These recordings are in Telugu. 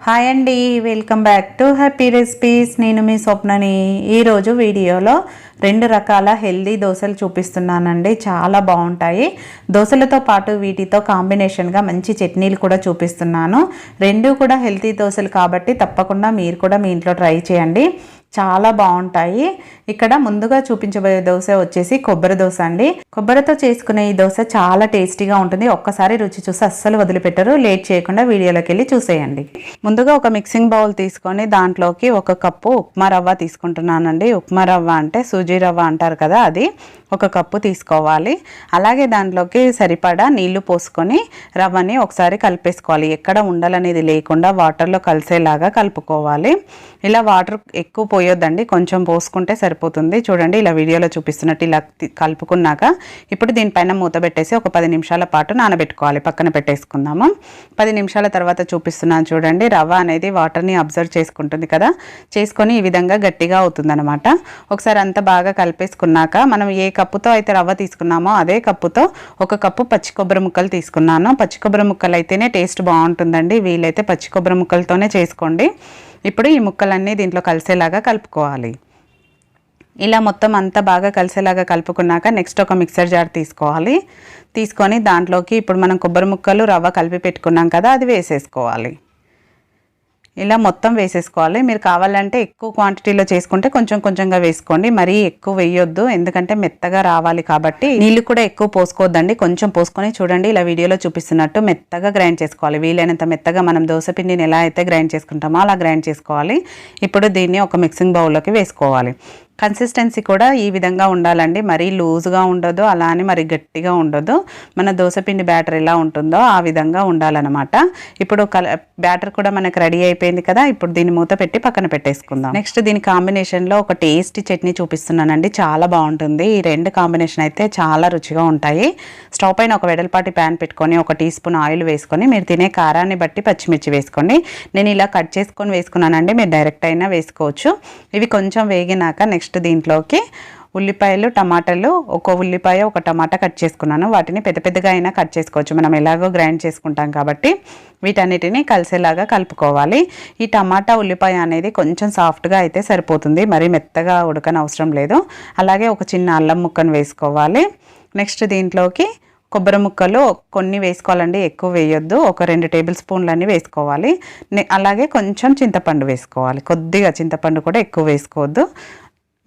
హాయ్ అండి welcome back to happy recipes నేను మీ స్వప్నని ఈరోజు వీడియోలో రెండు రకాల హెల్దీ దోశలు చూపిస్తున్నానండి. చాలా బాగుంటాయి. దోశలతో పాటు వీటితో కాంబినేషన్గా మంచి చట్నీలు కూడా చూపిస్తున్నాను. రెండు కూడా హెల్తీ దోశలు కాబట్టి తప్పకుండా మీరు కూడా మీ ఇంట్లో ట్రై చేయండి. చాలా బాగుంటాయి. ఇక్కడ ముందుగా చూపించబోయే దోశ వచ్చేసి కొబ్బరి దోశ అండి. కొబ్బరితో చేసుకునే ఈ దోశ చాలా టేస్టీగా ఉంటుంది. ఒక్కసారి రుచి చూసి అస్సలు వదిలిపెట్టరు. లేట్ చేయకుండా వీడియోలోకి వెళ్ళి చూసేయండి. ముందుగా ఒక మిక్సింగ్ బౌల్ తీసుకొని దాంట్లోకి ఒక కప్పు ఉప్మా రవ్వ తీసుకుంటున్నానండి. ఉప్మా రవ్వ అంటే సూజీ రవ్వ అంటారు కదా అది. ఒక కప్పు తీసుకోవాలి. అలాగే దాంట్లోకి సరిపడా నీళ్ళు పోసుకొని రవ్వని ఒకసారి కలిపేసుకోవాలి. ఎక్కడ ఉండాలనేది లేకుండా వాటర్లో కలిసేలాగా కలుపుకోవాలి. ఇలా వాటర్ ఎక్కువ పోయి పోయొద్దండి కొంచెం పోసుకుంటే సరిపోతుంది. చూడండి ఇలా వీడియోలో చూపిస్తున్నట్టు ఇలా కలుపుకున్నాక ఇప్పుడు దీనిపైన మూత పెట్టేసి ఒక పది నిమిషాల పాటు నానబెట్టుకోవాలి. పక్కన పెట్టేసుకుందాము. పది నిమిషాల తర్వాత చూపిస్తున్నాను చూడండి. రవ్వ అనేది వాటర్ని అబ్జర్వ్ చేసుకుంటుంది కదా. చేసుకొని ఈ విధంగా గట్టిగా అవుతుందనమాట ఒకసారి అంతా బాగా కలిపేసుకున్నాక మనం ఏ కప్పుతో అయితే రవ్వ తీసుకున్నామో అదే కప్పుతో ఒక కప్పు పచ్చి కొబ్బరి ముక్కలు తీసుకున్నాను. పచ్చి కొబ్బరి ముక్కలు అయితేనే టేస్ట్ బాగుంటుందండి. వీలైతే పచ్చి కొబ్బరి ముక్కలతోనే చేసుకోండి. ఇప్పుడు ఈ ముక్కలన్నీ దీంట్లో కలిసేలాగా కలుపుకోవాలి. ఇలా మొత్తం అంతా బాగా కలిసేలాగా కలుపుకున్నాక నెక్స్ట్ ఒక మిక్సర్ జార్ తీసుకోవాలి. తీసుకొని దాంట్లోకి ఇప్పుడు మనం కొబ్బరి ముక్కలు రవ్వ కలిపి పెట్టుకున్నాం కదా అది వేసేసుకోవాలి. ఇలా మొత్తం వేసేసుకోవాలి. మీరు కావాలంటే ఎక్కువ క్వాంటిటీలో చేసుకుంటే కొంచెం కొంచెంగా వేసుకోండి. మరీ ఎక్కువ వేయొద్దు. ఎందుకంటే మెత్తగా రావాలి కాబట్టి నీళ్ళు కూడా ఎక్కువ పోసుకోవద్దండి. కొంచెం పోసుకొని చూడండి. ఇలా వీడియోలో చూపిస్తున్నట్టు మెత్తగా గ్రైండ్ చేసుకోవాలి. వీలైనంత మెత్తగా మనం దోశ పిండిని ఎలా అయితే గ్రైండ్ చేసుకుంటామో అలా గ్రైండ్ చేసుకోవాలి. ఇప్పుడు దీన్ని ఒక మిక్సింగ్ బౌల్లోకి వేసుకోవాలి. కన్సిస్టెన్సీ కూడా ఈ విధంగా ఉండాలండి. మరీ లూజ్గా ఉండదు అలా అని మరి గట్టిగా ఉండదు. మన దోశపిండి బ్యాటర్ ఎలా ఉంటుందో ఆ విధంగా ఉండాలన్నమాట. ఇప్పుడు కల బ్యాటర్ కూడా మనకు రెడీ అయిపోయింది కదా ఇప్పుడు దీన్ని మూత పెట్టి పక్కన పెట్టేసుకుందాం. నెక్స్ట్ దీని కాంబినేషన్లో ఒక టేస్టీ చట్నీ చూపిస్తున్నానండి. చాలా బాగుంటుంది. ఈ రెండు కాంబినేషన్ అయితే చాలా రుచిగా ఉంటాయి. స్టవ్ పైన ఒక వెడల్పాటి ప్యాన్ పెట్టుకొని ఒక టీ స్పూన్ ఆయిల్ వేసుకొని మీరు తినే కారాన్ని బట్టి పచ్చిమిర్చి వేసుకోండి. నేను ఇలా కట్ చేసుకొని వేసుకున్నానండి. మీరు డైరెక్ట్ అయినా వేసుకోవచ్చు. ఇవి కొంచెం వేగినాక నెక్స్ట్ నెక్స్ట్ దీంట్లోకి ఉల్లిపాయలు టమాటాలు ఒక ఉల్లిపాయ ఒక టమాటా కట్ చేసుకున్నాను. వాటిని పెద్ద పెద్దగా అయినా కట్ చేసుకోవచ్చు. మనం ఎలాగో గ్రైండ్ చేసుకుంటాం కాబట్టి వీటన్నిటిని కలిసేలాగా కలుపుకోవాలి. ఈ టమాటా ఉల్లిపాయ అనేది కొంచెం సాఫ్ట్గా అయితే సరిపోతుంది. మరి మెత్తగా ఉడకని అవసరం లేదు. అలాగే ఒక చిన్న అల్లం ముక్కను వేసుకోవాలి. నెక్స్ట్ దీంట్లోకి కొబ్బరి ముక్కలు కొన్ని వేసుకోవాలండి. ఎక్కువ వేయొద్దు. ఒక రెండు టేబుల్ స్పూన్లన్నీ వేసుకోవాలి. అలాగే కొంచెం చింతపండు వేసుకోవాలి. కొద్దిగా చింతపండు కూడా ఎక్కువ వేసుకోవద్దు.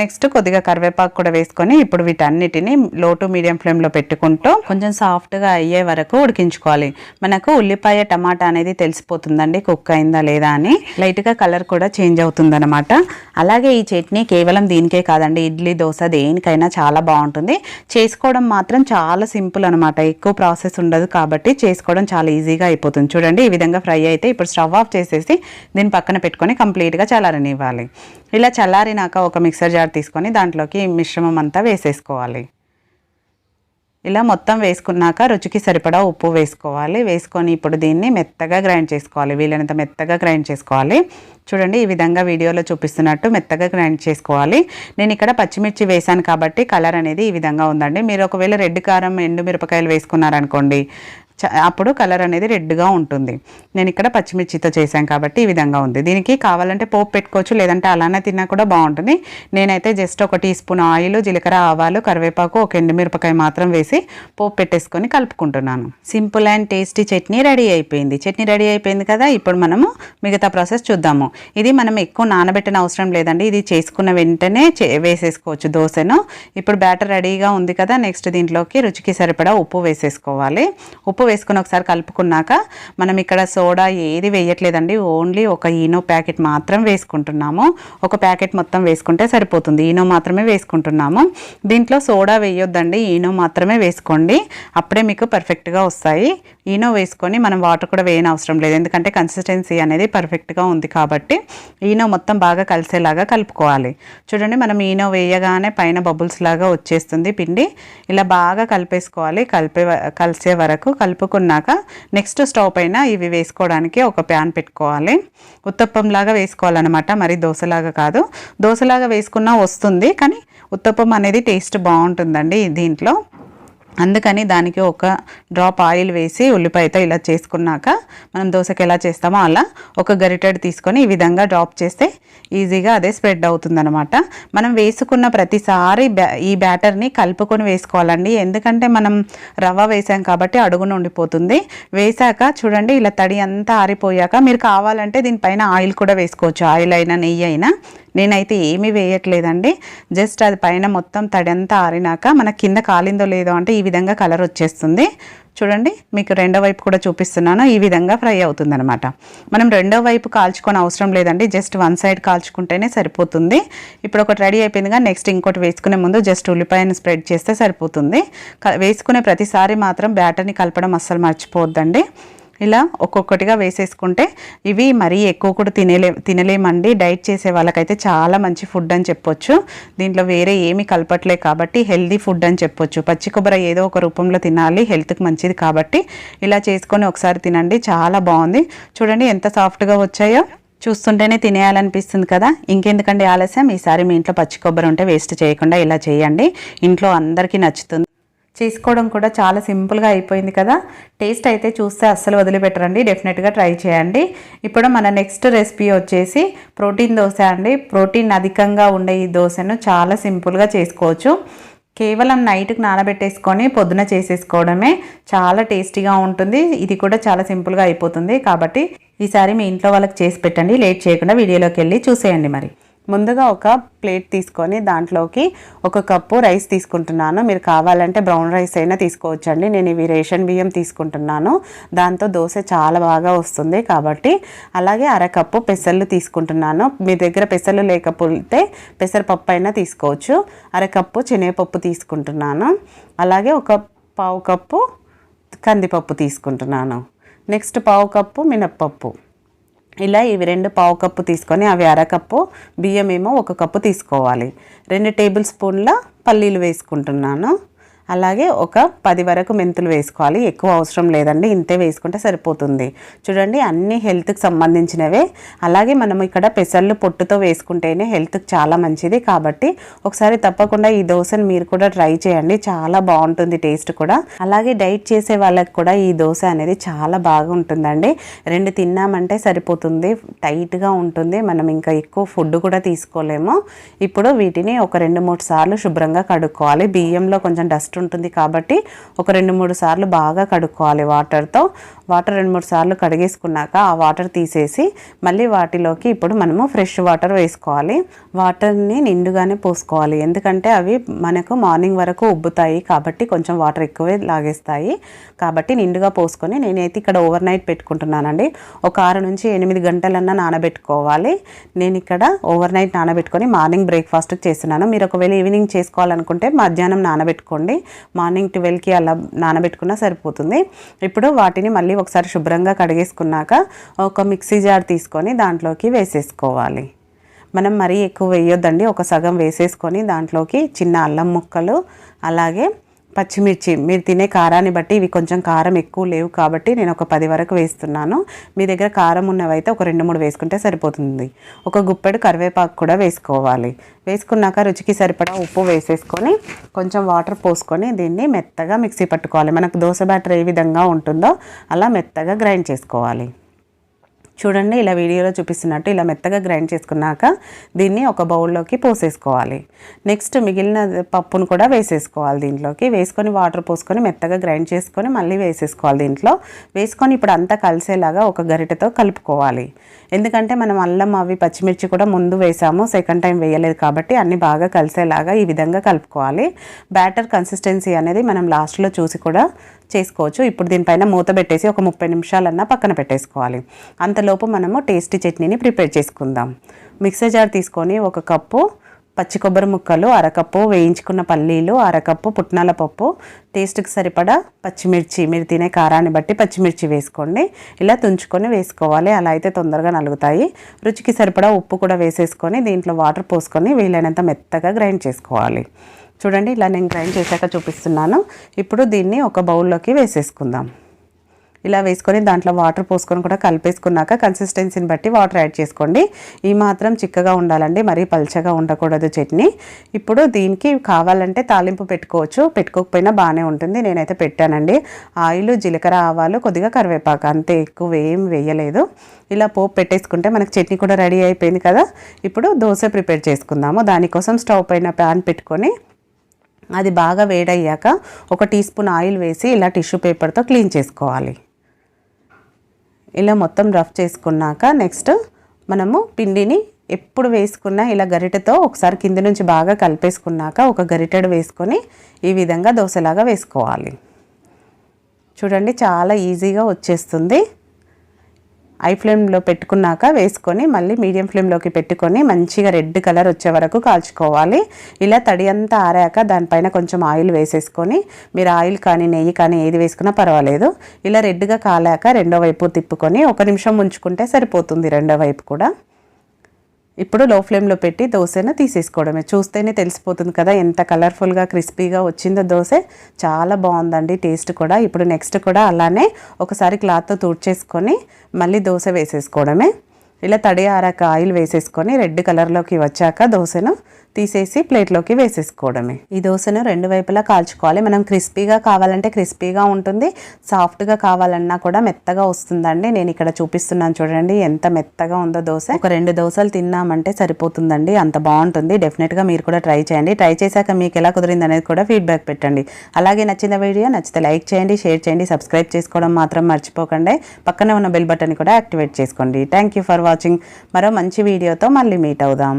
నెక్స్ట్ కొద్దిగా కరివేపాకు కూడా వేసుకొని ఇప్పుడు వీటన్నిటిని లో టు మీడియం ఫ్లేమ్లో పెట్టుకుంటూ కొంచెం సాఫ్ట్గా అయ్యే వరకు ఉడికించుకోవాలి. మనకు ఉల్లిపాయ టమాటా అనేది తెలిసిపోతుందండి. కుక్ అయిందా లేదా అని. లైట్గా కలర్ కూడా చేంజ్ అవుతుందన్నమాట. అలాగే ఈ చట్నీ కేవలం దీనికే కాదండి. ఇడ్లీ దోశ దేనికైనా చాలా బాగుంటుంది. చేసుకోవడం మాత్రం చాలా సింపుల్ అనమాట ఎక్కువ ప్రాసెస్ ఉండదు కాబట్టి చేసుకోవడం చాలా ఈజీగా అయిపోతుంది. చూడండి ఈ విధంగా ఫ్రై అయితే ఇప్పుడు స్టవ్ ఆఫ్ చేసేసి దీన్ని పక్కన పెట్టుకొని కంప్లీట్గా చల్లారనివ్వాలి. ఇలా చల్లారినాక ఒక మిక్సర్ జార్ తీసుకొని దాంట్లోకి మిశ్రమం అంతా వేసేసుకోవాలి. ఇలా మొత్తం వేసుకున్నాక రుచికి సరిపడా ఉప్పు వేసుకోవాలి. వేసుకొని ఇప్పుడు దీన్ని మెత్తగా గ్రైండ్ చేసుకోవాలి. వీలైనంత మెత్తగా గ్రైండ్ చేసుకోవాలి. చూడండి ఈ విధంగా వీడియోలో చూపిస్తున్నట్టు మెత్తగా గ్రైండ్ చేసుకోవాలి. నేను ఇక్కడ పచ్చిమిర్చి వేశాను కాబట్టి కలర్ అనేది ఈ విధంగా ఉందండి. మీరు ఒకవేళ రెడ్ కారం ఎండు మిరపకాయలు వేసుకున్నారనుకోండి అప్పుడు కలర్ అనేది రెడ్గా ఉంటుంది. నేను ఇక్కడ పచ్చిమిర్చితో చేశాను కాబట్టి ఈ విధంగా ఉంది. దీనికి కావాలంటే పోపు పెట్టుకోవచ్చు లేదంటే అలానే తిన్నా కూడా బాగుంటుంది. నేనైతే జస్ట్ ఒక టీ స్పూన్ ఆయిల్ జీలకర్ర ఆవాలు కరివేపాకు ఒక ఎండుమిరపకాయ మాత్రం వేసి పోపు పెట్టేసుకొని కలుపుకుంటున్నాను. Simple and tasty chutney ready అయిపోయింది. చట్నీ రెడీ అయిపోయింది కదా ఇప్పుడు మనము మిగతా ప్రాసెస్ చూద్దాము. ఇది మనం ఎక్కువ నానబెట్టిన అవసరం లేదండి. ఇది చేసుకున్న వెంటనే చే- వేసేసుకోవచ్చు దోశను. ఇప్పుడు బ్యాటర్ రెడీగా ఉంది కదా నెక్స్ట్ దీంట్లోకి రుచికి సరిపడా ఉప్పు వేసేసుకోవాలి. ఉప్పు వేసుకుని ఒకసారి కలుపుకున్నాక మనం ఇక్కడ సోడా ఏది వేయట్లేదండి. ఓన్లీ ఒక ఈనో ప్యాకెట్ మాత్రం వేసుకుంటున్నాము. ఒక ప్యాకెట్ మొత్తం వేసుకుంటే సరిపోతుంది. ఈనో మాత్రమే వేసుకుంటున్నాము. దీంట్లో సోడా వేయొద్దండి. ఈనో మాత్రమే వేసుకోండి. అప్పుడే మీకు పర్ఫెక్ట్గా వస్తాయి. ఈనో వేసుకొని మనం వాటర్ కూడా వేయని అవసరం లేదు. ఎందుకంటే కన్సిస్టెన్సీ అనేది పర్ఫెక్ట్గా ఉంది కాబట్టి ఈనో మొత్తం బాగా కలిసేలాగా కలుపుకోవాలి. చూడండి మనం ఈనో వేయగానే పైన బబుల్స్ లాగా వచ్చేస్తుంది పిండి. ఇలా బాగా కలిపేసుకోవాలి. కలిపే కలిసే వరకు కలుపుకున్నాక నెక్స్ట్ స్టవ్ పైన ఇవి వేసుకోవడానికి ఒక ప్యాన్ పెట్టుకోవాలి. ఉత్తప్పంలాగా వేసుకోవాలన్నమాట మరి దోశలాగా కాదు. దోశలాగా వేసుకున్నా వస్తుంది కానీ ఉత్తప్పం అనేది టేస్ట్ బాగుంటుందండి దీంట్లో. అందుకని దానికి ఒక డ్రాప్ ఆయిల్ వేసి ఉల్లిపాయతో ఇలా చేసుకున్నాక మనం దోశకి ఎలా చేస్తామో అలా ఒక గరిటెడ్ తీసుకొని ఈ విధంగా డ్రాప్ చేస్తే ఈజీగా అదే స్ప్రెడ్ అవుతుందన్నమాట. మనం వేసుకున్న ప్రతిసారి బ్యా ఈ బ్యాటర్ని కలుపుకొని వేసుకోవాలండి. ఎందుకంటే మనం రవ్వ వేసాం కాబట్టి అడుగున ఉండిపోతుంది వేసాక చూడండి ఇలా తడి అంతా ఆరిపోయాక మీరు కావాలంటే దీనిపైన ఆయిల్ కూడా వేసుకోవచ్చు. ఆయిల్ అయినా నెయ్యి అయినా. నేనైతే ఏమీ వేయట్లేదండి. జస్ట్ అది పైన మొత్తం తడి అంతా ఆరినాక మన కింద కాలిందో లేదో అంటే ఈ విధంగా కలర్ వచ్చేస్తుంది. చూడండి మీకు రెండో వైపు కూడా చూపిస్తున్నాను. ఈ విధంగా ఫ్రై అవుతుంది అనమాట మనం రెండో వైపు కాల్చుకొని అవసరం లేదండి. జస్ట్ వన్ సైడ్ కాల్చుకుంటేనే సరిపోతుంది. ఇప్పుడు ఒకటి రెడీ అయిపోయిందిగా నెక్స్ట్ ఇంకోటి వేసుకునే ముందు జస్ట్ ఉల్లిపాయను స్ప్రెడ్ చేస్తే సరిపోతుంది. క- వేసుకునే ప్రతిసారి మాత్రం బ్యాటర్ని కలపడం అస్సలు మర్చిపోవద్దండి. ఇలా ఒక్కొక్కటిగా వేసేసుకుంటే ఇవి మరీ ఎక్కువ కూడా తినలే తినలేమండి. డైట్ చేసే వాళ్ళకైతే చాలా మంచి ఫుడ్ అని చెప్పొచ్చు. దీంట్లో వేరే ఏమీ కలపట్లే కాబట్టి హెల్దీ ఫుడ్ అని చెప్పొచ్చు. పచ్చి కొబ్బరి ఏదో ఒక రూపంలో తినాలి హెల్త్కి మంచిది కాబట్టి ఇలా చేసుకొని ఒకసారి తినండి. చాలా బాగుంది. చూడండి ఎంత సాఫ్ట్గా వచ్చాయో. చూస్తుంటేనే తినేయాలనిపిస్తుంది కదా. ఇంకెందుకండి ఆలస్యం? ఈసారి మీ ఇంట్లో పచ్చి కొబ్బరి ఉంటే వేస్ట్ చేయకుండా ఇలా చేయండి. ఇంట్లో అందరికీ నచ్చుతుంది. చేసుకోవడం కూడా చాలా సింపుల్గా అయిపోయింది కదా. టేస్ట్ అయితే చూస్తే అస్సలు వదిలిపెట్టరండి. డెఫినెట్గా ట్రై చేయండి. ఇప్పుడు మన నెక్స్ట్ రెసిపీ వచ్చేసి ప్రోటీన్ దోశ అండి. ప్రోటీన్ అధికంగా ఉండే ఈ దోశను చాలా సింపుల్గా చేసుకోవచ్చు. కేవలం నైట్కి నానబెట్టేసుకొని పొద్దున చేసేసుకోవడమే చాలా టేస్టీగా ఉంటుంది. ఇది కూడా చాలా సింపుల్గా అయిపోతుంది. కాబట్టి ఈసారి మీ ఇంట్లో వాళ్ళకి చేసి పెట్టండి. లేట్ చేయకుండా వీడియోలోకి వెళ్ళి చూసేయండి మరి. ముందుగా ఒక ప్లేట్ తీసుకొని దాంట్లోకి ఒక కప్పు రైస్ తీసుకుంటున్నాను. మీరు కావాలంటే బ్రౌన్ రైస్ అయినా తీసుకోవచ్చండి. నేను ఇవి రేషన్ బియ్యం తీసుకుంటున్నాను. దాంతో దోశ చాలా బాగా వస్తుంది కాబట్టి అలాగే అరకప్పు పెసర్లు తీసుకుంటున్నాను. మీ దగ్గర పెసర్లు లేకపోతే పెసరపప్పు అయినా తీసుకోవచ్చు. అరకప్పు శనగపప్పు తీసుకుంటున్నాను. అలాగే ఒక పావు కప్పు కందిపప్పు తీసుకుంటున్నాను. నెక్స్ట్ పావు కప్పు మినప్పప్పు. ఇలా ఇవి రెండు పావు కప్పు తీసుకొని అవి అరకప్పు బియ్యం ఏమో ఒక కప్పు తీసుకోవాలి. రెండు టేబుల్ స్పూన్ల పల్లీలు వేసుకుంటున్నాను. అలాగే ఒక పది వరకు మెంతులు వేసుకోవాలి. ఎక్కువ అవసరం లేదండి. ఇంతే వేసుకుంటే సరిపోతుంది. చూడండి అన్ని హెల్త్కి సంబంధించినవే. అలాగే మనం ఇక్కడ పెసర్లు పొట్టుతో వేసుకుంటేనే హెల్త్కి చాలా మంచిది. కాబట్టి ఒకసారి తప్పకుండా ఈ దోశను మీరు కూడా ట్రై చేయండి. చాలా బాగుంటుంది టేస్ట్ కూడా. అలాగే డైట్ చేసే వాళ్ళకి కూడా ఈ దోశ అనేది చాలా బాగా ఉంటుందండి రెండు తిన్నామంటే సరిపోతుంది. టైట్గా ఉంటుంది. మనం ఇంకా ఎక్కువ ఫుడ్ కూడా తీసుకోలేము. ఇప్పుడు వీటిని ఒక రెండు మూడు సార్లు శుభ్రంగా కడుక్కోవాలి. బియ్యంలో కొంచెం డస్ట్ ఉంటుంది కాబట్టి ఒక రెండు మూడు సార్లు బాగా కడుక్కోవాలి వాటర్తో. వాటర్ రెండు మూడు సార్లు కడిగేసుకున్నాక ఆ వాటర్ తీసేసి మళ్ళీ వాటిలోకి ఇప్పుడు మనము ఫ్రెష్ వాటర్ వేసుకోవాలి. వాటర్ని నిండుగానే పోసుకోవాలి. ఎందుకంటే అవి మనకు మార్నింగ్ వరకు ఉబ్బుతాయి కాబట్టి కొంచెం వాటర్ ఎక్కువే లాగేస్తాయి. కాబట్టి నిండుగా పోసుకొని నేనైతే ఇక్కడ ఓవర్ నైట్ పెట్టుకుంటున్నానండి. ఒక ఆరు నుంచి ఎనిమిది గంటలన్నా నానబెట్టుకోవాలి. నేను ఇక్కడ ఓవర్ నైట్ నానబెట్టుకొని మార్నింగ్ బ్రేక్ఫాస్ట్కి చేస్తున్నాను. మీరు ఒకవేళ ఈవినింగ్ చేసుకోవాలనుకుంటే మధ్యాహ్నం నానబెట్టుకోండి. మార్నింగ్ ట్వెల్వ్కి అలా నానబెట్టుకున్నా సరిపోతుంది. ఇప్పుడు వాటిని మళ్ళీ ఒకసారి శుభ్రంగా కడిగేసుకున్నాక ఒక మిక్సీ జార్ తీసుకొని దాంట్లోకి వేసేసుకోవాలి. మనం మరీ ఎక్కువ వేయొద్దండి. ఒక సగం వేసేసుకొని దాంట్లోకి చిన్న అల్లం ముక్కలు అలాగే పచ్చిమిర్చి మీరు తినే కారాన్ని బట్టి ఇవి కొంచెం కారం ఎక్కువ లేవు కాబట్టి నేను ఒక పది వరకు వేస్తున్నాను. మీ దగ్గర కారం ఉన్నవైతే ఒక రెండు మూడు వేసుకుంటే సరిపోతుంది. ఒక గుప్పెడు కరివేపాకు కూడా వేసుకోవాలి. వేసుకున్నాక రుచికి సరిపడా ఉప్పు వేసేసుకొని కొంచెం వాటర్ పోసుకొని దీన్ని మెత్తగా మిక్సీ పట్టుకోవాలి. మనకు దోశ బ్యాటర్ ఏ విధంగా ఉంటుందో అలా మెత్తగా గ్రైండ్ చేసుకోవాలి. చూడండి ఇలా వీడియోలో చూపిస్తున్నట్టు ఇలా మెత్తగా గ్రైండ్ చేసుకున్నాక దీన్ని ఒక బౌల్లోకి పోసేసుకోవాలి. నెక్స్ట్ మిగిలిన పప్పును కూడా వేసేసుకోవాలి దీంట్లోకి. వేసుకొని వాటర్ పోసుకొని మెత్తగా గ్రైండ్ చేసుకొని మళ్ళీ వేసేసుకోవాలి దీంట్లో. వేసుకొని ఇప్పుడు అంతా కలిసేలాగా ఒక గరిటెతో కలుపుకోవాలి. ఎందుకంటే మనం అల్లం అవి పచ్చిమిర్చి కూడా ముందు వేసాము సెకండ్ టైం వేయలేదు కాబట్టి అన్ని బాగా కలిసేలాగా ఈ విధంగా కలుపుకోవాలి. బ్యాటర్ కన్సిస్టెన్సీ అనేది మనం లాస్ట్లో చూసి కూడా చేసుకోవచ్చు. ఇప్పుడు దీనిపైన మూత పెట్టేసి ఒక ముప్పై నిమిషాలన్నా పక్కన పెట్టేసుకోవాలి. అంతలోపు మనము టేస్టీ చట్నీని ప్రిపేర్ చేసుకుందాం. మిక్సర్ జార్ తీసుకొని ఒక కప్పు పచ్చి కొబ్బరి ముక్కలు అరకప్పు వేయించుకున్న పల్లీలు అరకప్పు పుట్నాల పప్పు. టేస్ట్కి సరిపడా పచ్చిమిర్చి మీరు తినే కారాన్ని బట్టి పచ్చిమిర్చి వేసుకోండి. ఇలా తుంచుకొని వేసుకోవాలి. అలా అయితే తొందరగా నలుగుతాయి. రుచికి సరిపడా ఉప్పు కూడా వేసేసుకొని దీంట్లో వాటర్ పోసుకొని వీలైనంత మెత్తగా గ్రైండ్ చేసుకోవాలి. చూడండి ఇలా నేను గ్రైండ్ చేశాక చూపిస్తున్నాను. ఇప్పుడు దీన్ని ఒక బౌల్లోకి వేసేసుకుందాం. ఇలా వేసుకొని దాంట్లో వాటర్ పోసుకొని కూడా కలిపేసుకున్నాక కన్సిస్టెన్సీని బట్టి వాటర్ యాడ్ చేసుకోండి. ఈ మాత్రం చిక్కగా ఉండాలండి మరీ పల్చగా ఉండకూడదు చట్నీ. ఇప్పుడు దీనికి కావాలంటే తాలింపు పెట్టుకోవచ్చు. పెట్టుకోకపోయినా బాగానే ఉంటుంది. నేనైతే పెట్టానండి. ఆయిల్ జీలకర్ర ఆవాలు కొద్దిగా కరివేపాకు అంతే. ఎక్కువ ఏం వేయలేదు. ఇలా పోపు పెట్టేసుకుంటే మనకి చట్నీ కూడా రెడీ అయిపోయింది కదా. ఇప్పుడు దోశ ప్రిపేర్ చేసుకుందాము. దానికోసం స్టవ్ పైన ప్యాన్ పెట్టుకొని అది బాగా వేడయ్యాక ఒక టీ స్పూన్ ఆయిల్ వేసి ఇలా టిష్యూ పేపర్తో క్లీన్ చేసుకోవాలి. ఇలా మొత్తం రఫ్ చేసుకున్నాక నెక్స్ట్ మనము పిండిని ఎప్పుడు వేసుకున్నా ఇలా గరిటెతో ఒకసారి కింద నుంచి బాగా కలిపేసుకున్నాక ఒక గరిటెడు వేసుకొని ఈ విధంగా దోశలాగా వేసుకోవాలి. చూడండి చాలా ఈజీగా వచ్చేస్తుంది. ఐ ఫ్లేమ్లో పెట్టుకున్నాక వేసుకొని మళ్ళీ మీడియం ఫ్లేమ్లోకి పెట్టుకొని మంచిగా రెడ్ కలర్ వచ్చే వరకు కాల్చుకోవాలి. ఇలా తడి అంతా ఆరాక దానిపైన కొంచెం ఆయిల్ వేసేసుకొని మీరు ఆయిల్ కానీ నెయ్యి కానీ ఏది వేసుకున్నా పర్వాలేదు. ఇలా రెడ్గా కాలాక రెండో వైపు తిప్పుకొని ఒక నిమిషం ఉంచుకుంటే సరిపోతుంది రెండో వైపు కూడా. ఇప్పుడు లో ఫ్లేమ్లో పెట్టి దోశను తీసేసుకోవడమే. చూస్తేనే తెలిసిపోతుంది కదా ఎంత కలర్ఫుల్గా క్రిస్పీగా వచ్చిందో దోశ. చాలా బాగుందండి టేస్ట్ కూడా. ఇప్పుడు నెక్స్ట్ కూడా అలానే ఒకసారి క్లాత్తో తుడిచేసుకొని మళ్ళీ దోశ వేసేసుకోవడమే. ఇలా తడి ఆరాక ఆయిల్ వేసేసుకొని రెడ్ కలర్లోకి వచ్చాక దోశను తీసేసి ప్లేట్లోకి వేసేసుకోవడమే. ఈ దోశను రెండు వైపులా కాల్చుకోవాలి. మనం క్రిస్పీగా కావాలంటే క్రిస్పీగా ఉంటుంది. సాఫ్ట్గా కావాలన్నా కూడా మెత్తగా వస్తుందండి. నేను ఇక్కడ చూపిస్తున్నాను చూడండి ఎంత మెత్తగా ఉందో దోశ. ఒక రెండు దోశలు తిన్నామంటే సరిపోతుందండి. అంత బాగుంటుంది. డెఫినెట్గా మీరు కూడా ట్రై చేయండి. ట్రై చేశాక మీకు ఎలా కుదిరింది అనేది కూడా ఫీడ్బ్యాక్ పెట్టండి. అలాగే నచ్చిన వీడియో నచ్చితే లైక్ చేయండి షేర్ చేయండి సబ్స్క్రైబ్ చేసుకోవడం మాత్రం మర్చిపోకండి. పక్కనే ఉన్న బెల్ బటన్ కూడా యాక్టివేట్ చేసుకోండి. థ్యాంక్ యూ ఫర్ వాచింగ్ మరో మంచి వీడియోతో మళ్ళీ మీట్ అవుదాం.